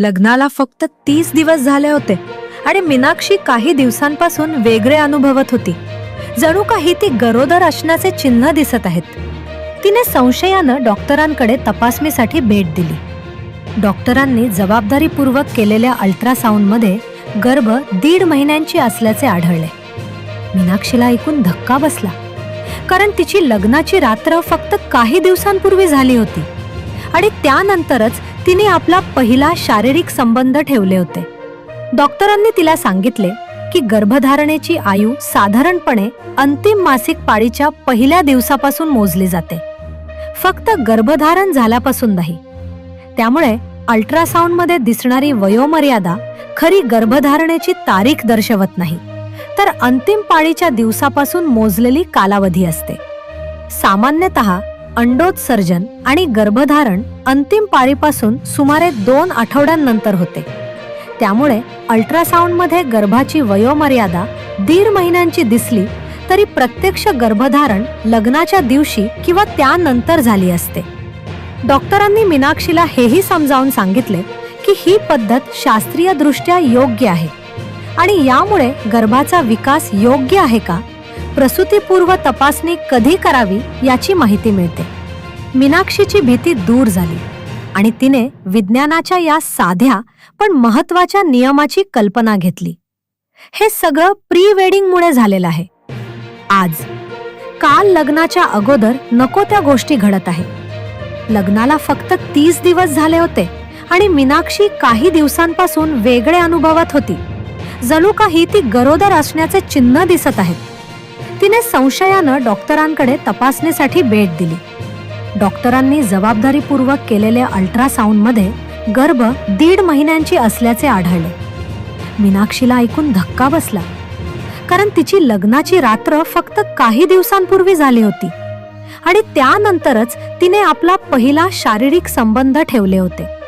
लग्नाला फक्त तीस दिवस झाले होते आणि मीनाक्षी काही दिवसांपासून वेगळे अनुभवत होती. जणू काही ती गरोदर असण्याचे चिन्ह दिसत आहेत. तिने संशयानं डॉक्टरांकडे तपासणीसाठी भेट दिली. डॉक्टरांनी जबाबदारीपूर्वक केलेल्या अल्ट्रासाऊंडमध्ये गर्भ दीड महिन्यांची असल्याचे आढळले. मीनाक्षीला ऐकून धक्का बसला. कारण तिची लग्नाची रात्र फक्त काही दिवसांपूर्वी झाली होती. आणि त्यानंतरच तिने आपला पहिला शारीरिक संबंध ठेवले होते. डॉक्टरांनी तिला सांगितले की गर्भधारणेची आयु साधारणपणे अंतिम मासिक पाळीच्या पहिल्या दिवसापासून मोजली जाते. फक्त गर्भधारण झाल्यापासून नाही. त्यामुळे अल्ट्रासाऊंडमध्ये दिसणारी वयोमर्यादा खरी गर्भधारणेची तारीख दर्शवत नाही तर अंतिम पाळीच्या दिवसापासून मोजलेली कालावधी असते. सामान्यतः अंडोत्सर्जन आणि गर्भधारण अंतिम पाळीपासून सुमारे दोन आठवड्यांनंतर होते. त्यामुळे अल्ट्रासाऊंडमध्ये गर्भाची वयोमर्यादा दीड महिन्यांची दिसली तरी प्रत्यक्ष गर्भधारण लग्नाच्या दिवशी किंवा त्यानंतर झाली असते. डॉक्टरांनी मीनाक्षीला हेही समजावून सांगितले की ही पद्धत शास्त्रीयदृष्ट्या योग्य आहे आणि यामुळे गर्भाचा विकास योग्य आहे का? प्रसूतीपूर्व तपासणी कधी करावी याची माहिती मिळते. मीनाक्षीची भीती दूर झाली आणि तिने विज्ञानाच्या या साध्या पण महत्त्वाच्या नियमाची कल्पना घेतली. हे सगळं प्री वेडिंगमुळे झालेलं आहे. आज काल लग्नाच्या अगोदर नको त्या गोष्टी घडत आहे. लग्नाला फक्त तीस दिवस झाले होते आणि मीनाक्षी काही दिवसांपासून वेगळे अनुभवत होती. जणू काही ती गरोदर असण्याचे चिन्ह दिसत आहेत. तिने संशयानं डॉक्टरांकडे तपासणीसाठी भेट दिली. डॉक्टरांनी जबाबदारीपूर्वक केलेल्या अल्ट्रासाऊंडमध्ये गर्भ दीड महिन्यांची असल्याचे आढळले. मीनाक्षीला ऐकून धक्का बसला. कारण तिची लग्नाची रात्र फक्त काही दिवसांपूर्वी झाली होती. आणि त्यानंतरच तिने आपला पहिला शारीरिक संबंध ठेवले होते.